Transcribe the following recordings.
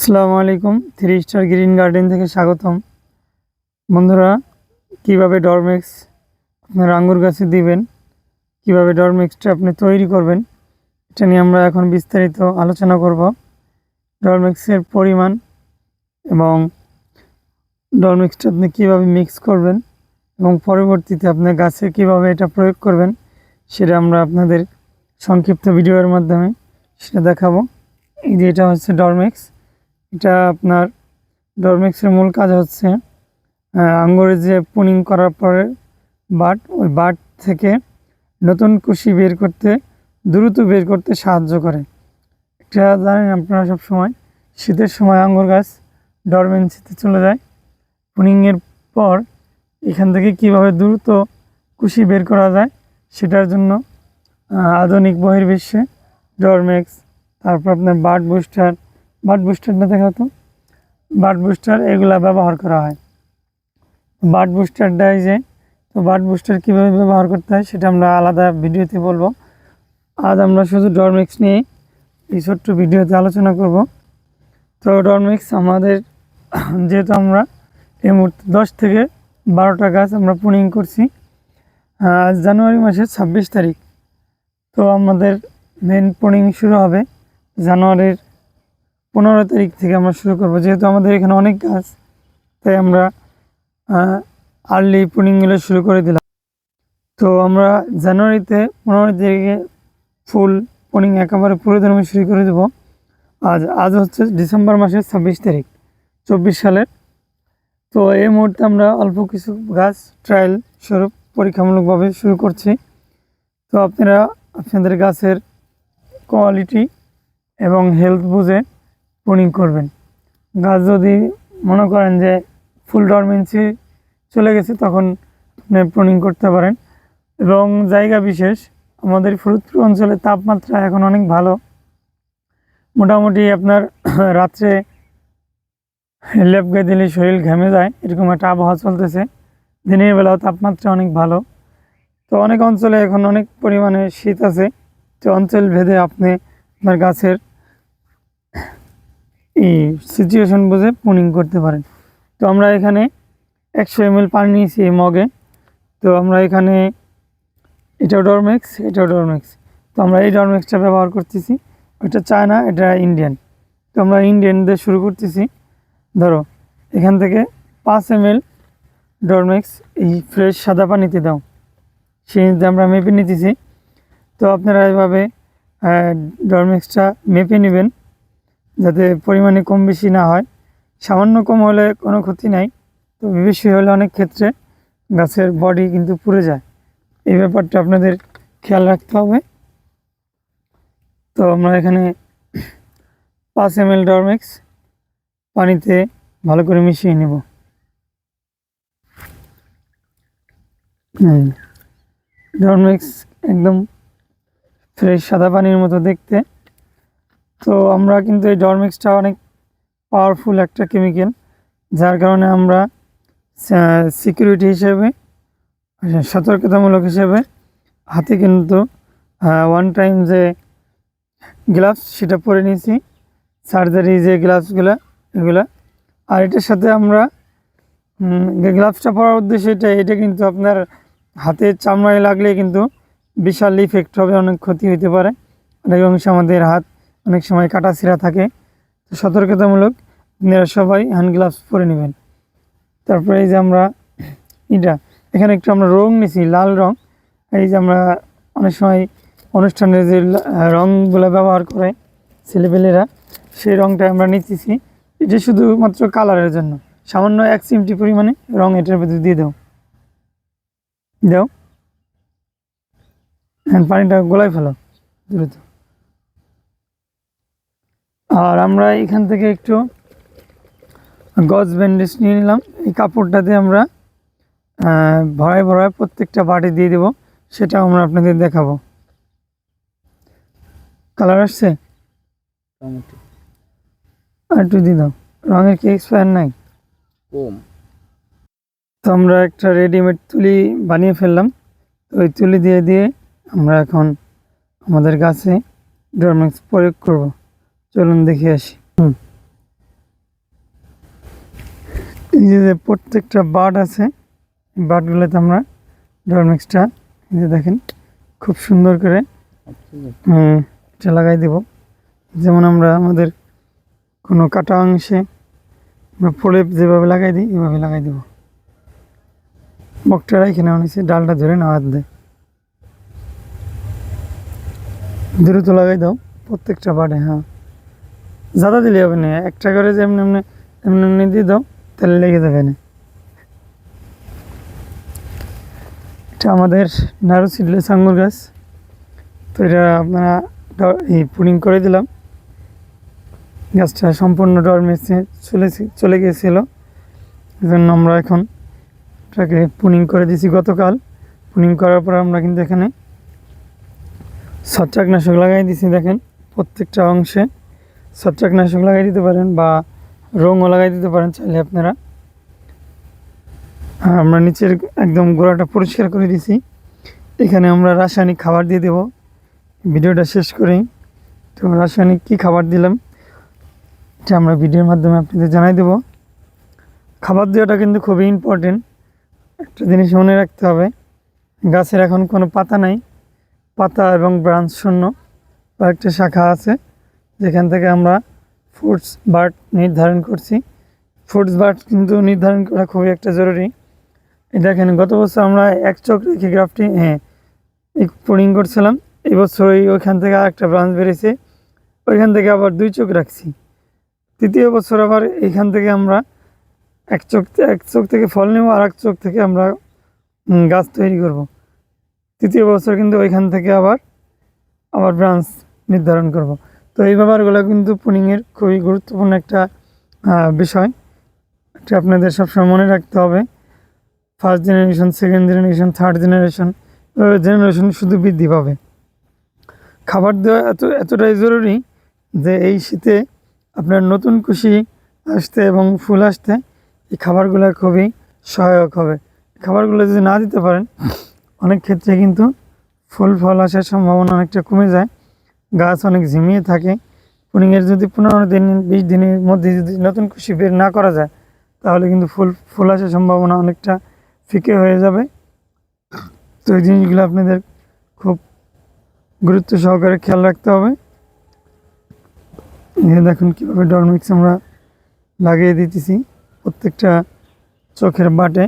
আসসালামু আলাইকুম, three star green garden থেকে স্বাগতম। বন্ধুরা, কীভাবে ডরমেক্স আপনার আঙ্গুর গাছে দিবেন, কীভাবে ডরমেক্সটা আপনি তৈরি করবেন, এটা নিয়ে আমরা এখন বিস্তারিত আলোচনা করব। ডরমেক্সের পরিমাণ এবং ডরমেক্সটা আপনি কীভাবে মিক্স করবেন এবং পরবর্তীতে আপনার গাছে কীভাবে এটা প্রয়োগ করবেন, সেটা আমরা আপনাদের সংক্ষিপ্ত ভিডিওর মাধ্যমে সেটা দেখাবো। এই যে এটা হচ্ছে ডরমেক্স এটা আপনার ডরমেক্সের মূল কাজ হচ্ছে আঙ্গুরে যে পুনিং করার পরে বাট, ওই বাট থেকে নতুন কুশি বের করতে, দ্রুত বের করতে সাহায্য করে। এটা জানেন আপনারা সব সময় শীতের সময় আঙ্গুর গাছ ডরমেন্সিতে চলে যায়। পুনিংয়ের পর এখান থেকে কীভাবে দ্রুত কুশি বের করা যায়, সেটার জন্য আধুনিক বহির্বিশ্বে ডরমেক্স তারপর আপনার বার্ড বুস্টার বার্ড বুস্টার না বুস্টারটা দেখাতো বার্ড বুস্টার এগুলা ব্যবহার করা হয়। বার্ড বুস্টারটা এই যে, তো বার্ড বুস্টার কীভাবে ব্যবহার করতে হয় সেটা আমরা আলাদা ভিডিওতে বলব। আজ আমরা শুধু ডরমেক্স নিয়ে এই ছোট্ট ভিডিওতে আলোচনা করব। তো ডরমেক্স আমাদের, যেহেতু আমরা এই মুহূর্তে দশ থেকে বারোটা গাছ আমরা পুনিং করছি আজ জানুয়ারি মাসের ছাব্বিশ তারিখ। তো আমাদের মেন পুনিং শুরু হবে জানুয়ারির পনেরো তারিখ থেকে আমরা শুরু করব। যেহেতু আমাদের এখানে অনেক গাছ তাই আমরা আর্লি পুনিংগুলো শুরু করে দিলাম। তো আমরা জানুয়ারিতে পনেরো তারিখে ফুল পুনিং একেবারে পুরো দিন শুরু করে দেবো। আজ আজ হচ্ছে ডিসেম্বর মাসের ছাব্বিশ তারিখ, চব্বিশ সালের। তো এই মুহূর্তে আমরা অল্প কিছু গাছ ট্রায়াল স্বরূপ পরীক্ষামূলকভাবে শুরু করছি। তো আপনারা, আপনাদের গাছের কোয়ালিটি এবং হেলথ বুঝে পুনিং করবেন। গাছ যদি মনে করেন যে ফুল ডরমেন্সি চলে গেছে, তখন আপনি প্রুনিং করতে পারেন। এবং জায়গা বিশেষ, আমাদের ফরিদপুর অঞ্চলে তাপমাত্রা এখন অনেক ভালো। মোটামুটি আপনার রাত্রে লেপ গায়ে দিলে শরীর ঘেমে যায়, এরকম একটা আবহাওয়া চলতেছে। দিনের বেলাও তাপমাত্রা অনেক ভালো। তো অনেক অঞ্চলে এখন অনেক পরিমাণে শীত আছে। তো অঞ্চল ভেদে আপনি আপনার গাছের এই সিচুয়েশন বুঝে পুনিং করতে পারেন। তো আমরা এখানে একশো এম পানি নিয়েছি এই মগে। তো আমরা এখানে এটাও ডরমেক্স এটাও ডরমেক্স তো আমরা এই ডরমেক্সটা ব্যবহার করতেছি। ওইটা চায়না এটা ইন্ডিয়ান তো আমরা ইন্ডিয়ান দিয়ে শুরু করতেছি। ধরো, এখান থেকে পাঁচ এম এল ডরমেক্স এই ফ্রেশ সাদা পানিতে দাও। সেই আমরা মেপে নিতেছি। তো আপনারা এভাবে ডরমেক্সটা মেপে নেবেন। যাতে পরিমাণে কম বেশি না হয়। সামান্য কম হলে কোনো ক্ষতি নাই। তো বেশি হলে অনেক ক্ষেত্রে গাছের বডি কিন্তু পুড়ে যায়। এই ব্যাপারটা আপনাদের খেয়াল রাখতে হবে। তো আমরা এখানে পাঁচ এম এল ডরমেক্স পানিতে ভালো করে মিশিয়ে নেব। ডরমেক্স একদম ফ্রেশ সাদা পানির মতো দেখতে। তো আমরা কিন্তু এই ডরমিক্সটা অনেক পাওয়ারফুল একটা কেমিক্যাল যার কারণে আমরা সিকিউরিটি হিসেবে, সতর্কতামূলক হিসেবে হাতে কিন্তু ওয়ান টাইম যে গ্লাভস সেটা পরে নিয়েছি সার্জারি যে গ্লাভসগুলো এগুলা। আর এটার সাথে আমরা গ্লাভসটা পরার উদ্দেশ্য এটা এটা কিন্তু আপনার হাতে চামড়ায় লাগলে কিন্তু বিশাল ইফেক্ট হবে, অনেক ক্ষতি হতে পারে। অনেক অংশে আমাদের হাত অনেক সময় কাটা ছিঁড়া থাকে। তো সতর্কতামূলক আপনারা সবাই হ্যান্ড গ্লাভস পরে নেবেন। তারপরে এই যে আমরা এটা এখানে একটু আমরা রং নিছি লাল রং। এই যে আমরা অনেক সময় অনুষ্ঠানের যে লা- আহ, রংগুলো ব্যবহার করে ছেলেপেলেরা সেই রংটা আমরা নিতেছি। এটা শুধুমাত্র কালারের জন্য। সামান্য এক চিমটি পরিমাণে রং এটার ভিতরে দিয়ে দাও। দাও। হ্যাঁ পানিটা গোলায় ফেলো দ্রুত। আর আমরা এখান থেকে একটু গজ ব্যান্ডেজ নিয়ে নিলাম। এই কাপড়টাতে আমরা ভরায় ভরায় প্রত্যেকটা বাটি দিয়ে দেবো। সেটাও আমরা আপনাদের দেখাবো। কালার আসছে? আর একটু দিয়ে দাও। রঙের কি এক্সপায়ার নাই? কম। তো আমরা একটা রেডিমেড তুলি বানিয়ে ফেললাম। ওই তুলি দিয়ে দিয়ে আমরা এখন আমাদের গাছে ডরমেক্স প্রয়োগ করব। চলুন দেখে আসি। যে যে প্রত্যেকটা বাট আছে বাটগুলোতে আমরা ডরমিক্সটা যে দেখেন, খুব সুন্দর করে এটা লাগাই দেব। যেমন আমরা আমাদের কোনো কাটা অংশে আমরা প্রলেপ যেভাবে লাগাই দিই, এভাবে লাগাই দেব। বকটা এখানে অনেক ডালটা ধরে না হাত দেয়। দ্রুত লাগাই দাও, প্রত্যেকটা বাটে হ্যাঁ। জাদা দিলে হবে না, একটা করে যে এমনি এমনি এমনি এমনি দিয়ে দাও, তাহলে লেগে যাবে না। এটা আমাদের নাড়ু সিডলেস আঙ্গুর গাছ। তো এটা আপনারা এই পুডিং করে দিলাম। গাছটা সম্পূর্ণ ডর ডরমেসে চলে চলে গিয়েছিল। জন্য আমরা এখন এটাকে পুনিং করে দিয়েছি গতকাল। পুনিং করার পর আমরা কিন্তু এখানে ছত্রাকনাশক লাগাই দিয়েছি, দেখেন প্রত্যেকটা অংশে। ছত্রাকনাশক লাগাই দিতে পারেন বা রঙও লাগাই দিতে পারেন চাইলে আপনারা। আর আমরা নিচের একদম গোড়াটা পরিষ্কার করে দিয়েছি এখানে আমরা রাসায়নিক খাবার দিয়ে দেবো। ভিডিওটা শেষ করেই তো রাসায়নিক কী খাবার দিলাম? এটা আমরা ভিডিওর মাধ্যমে আপনাদের জানাই দেবো। খাবার দেওয়াটা কিন্তু খুবই ইম্পর্টেন্ট একটা জিনিস মনে রাখতে হবে, গাছের এখন কোনো পাতা নাই। পাতা এবং ব্রাঞ্চ শূন্য। কয়েকটা শাখা আছে। যেখান থেকে আমরা ফ্রুটস বার্ড নির্ধারণ করছি। ফ্রুটস বার্ড কিন্তু নির্ধারণ করা খুবই একটা জরুরি। দেখেন, গত বছর আমরা এক চোখ রেখে গ্রাফটি হ্যাঁ পুডিং করছিলাম। বছরই ওইখান থেকে আরেকটা ব্রাঞ্চ বেরিয়েছে। ওইখান থেকে আবার দুই চোখ রাখছি। তৃতীয় বছর আবার এইখান থেকে আমরা এক চোখ এক চোখ থেকে ফল নেব আর এক চোখ থেকে আমরা গাছ তৈরি করব। তৃতীয় বছর কিন্তু ওইখান থেকে আবার আবার ব্রাঞ্চ নির্ধারণ করব। তো এই ব্যাপারগুলো কিন্তু পুনিংয়ের খুবই গুরুত্বপূর্ণ একটা বিষয়। এটা আপনাদের সবসময় মনে রাখতে হবে। First generation second generation third generation generation শুধু বৃদ্ধি পাবে। খাবার দেওয়া এত, এতটাই জরুরি যে এই শীতে আপনার নতুন খুশি আসতে এবং ফুল আসতে এই খাবারগুলো খুবই সহায়ক হবে। খাবারগুলো যদি না দিতে পারেন, অনেক ক্ষেত্রে কিন্তু ফুল ফল আসার সম্ভাবনা অনেকটা কমে যায়। গাছ অনেক ঝিমিয়ে থাকে। পুনিংয়ের যদি পনেরো দিন, বিশ দিনের মধ্যে যদি নতুন কুশি বের না করা যায়, তাহলে কিন্তু ফুল ফুল আসার সম্ভাবনা অনেকটা ফিকে হয়ে যাবে। তো এই জিনিসগুলো আপনাদের খুব গুরুত্ব সহকারে খেয়াল রাখতে হবে। দেখুন কীভাবে ডরমিক্স আমরা লাগিয়ে দিতেছি প্রত্যেকটা চোখের বাটে।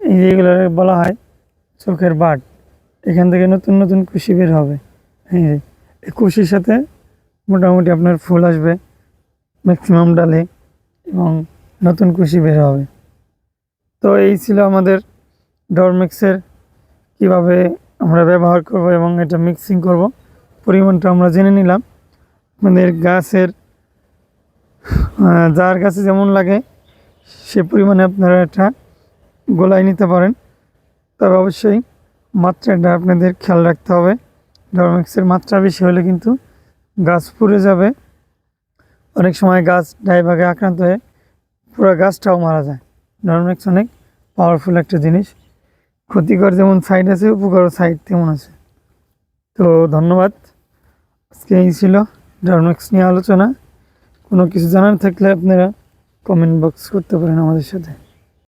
এই যেগুলো বলা হয় চোখের বাট। এখান থেকে নতুন নতুন কুশি বের হবে। এই যে এই কুশির সাথে মোটামুটি আপনার ফুল আসবে ম্যাক্সিমাম ডালে এবং নতুন কুশি বের হবে। তো এই ছিল আমাদের ডরমিক্সের কীভাবে আমরা ব্যবহার করব এবং এটা মিক্সিং করব। পরিমাণটা আমরা জেনে নিলাম। আমাদের গাছের যার গাছে যেমন লাগে সে পরিমাণে আপনারা এটা গোলাই নিতে পারেন। তবে অবশ্যই মাত্রাটা আপনাদের খেয়াল রাখতে হবে। ডরমিক্সের মাত্রা বেশি হলে কিন্তু গাছ পুড়ে যাবে। অনেক সময় গাছ ডাইভাগে আক্রান্ত হয়ে পুরো গাছটাও মারা যায়। ডরমিক্স অনেক পাওয়ারফুল একটা জিনিস। ক্ষতিকর যেমন সাইড আছে উপকার সাইড তেমন আছে। তো ধন্যবাদ। আজকে এই ছিল ডরমিক্স নিয়ে আলোচনা। কোনো কিছু জানার থাকলে আপনারা কমেন্ট বক্স করতে পারেন আমাদের সাথে।